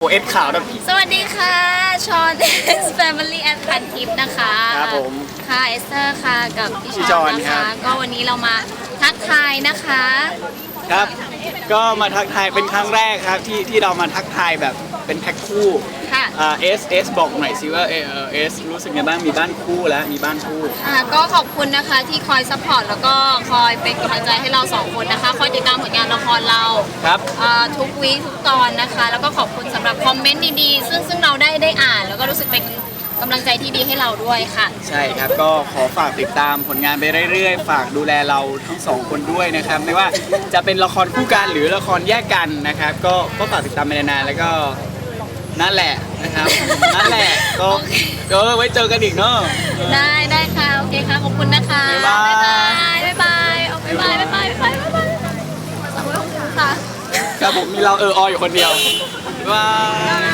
โอเอสข่าวแบบพี่สวัสดีค่ะชอน S Family and พันทิปนะคะครับผมค่ะเอสเตอร์ค่ะกับพี่พี่ชชออนนนะครัคะ บ ก็วันนี้เรามาทักทายนะคะ ครับ ก็มาทักทายเป็นครั้งแรกครับที่ที่เรามาทักทายแบบ เป็นแพ็คคู่ค่ะอ่าเอสเอสบอกหน่อยสิว่าเอเอสรู้สึกไงบ้างมีบ้านคู่แล้วมีบ้านคู่ค่ะก็ขอบคุณนะคะที่คอยซัพพอร์ตแล้วก็คอยเป็นกำลังใจให้เราสองคนนะคะ คอยติดตามผลงานละครเราครับเอ่อทุกวีคทุกตอนนะคะ แล้วก็ขอบคุณสำหรับคอมเมนต์ดีๆ ซึ่งซึ่งเราได้ได้อ่าน แล้วก็รู้สึกเป็นกำลังใจที่ดีให้เราด้วยค่ะ ใช่ครับก็ขอฝากติดตามผลงานไปเรื่อยๆ ฝากดูแลเราทั้งสองคนด้วยนะครับ ไม่ว่าจะเป็นละครคู่กันหรือละครแยกกันนะครับ ก็ก็ฝากติดตามไปนานๆแล้วก็ นั่นแหละนะครับ นั่นแหละก็เออไว้เจอกันอีกเนาะ ได้ได้ค่ะ โอเคค่ะ ขอบคุณนะคะ บ๊ายบาย บ๊ายบายเอาบ๊ายบาย บ๊ายบาย บ๊ายบาย บ๊ายบายค่ะ ครับผมมีเราเออออยู่คนเดียว บ๊ายบาย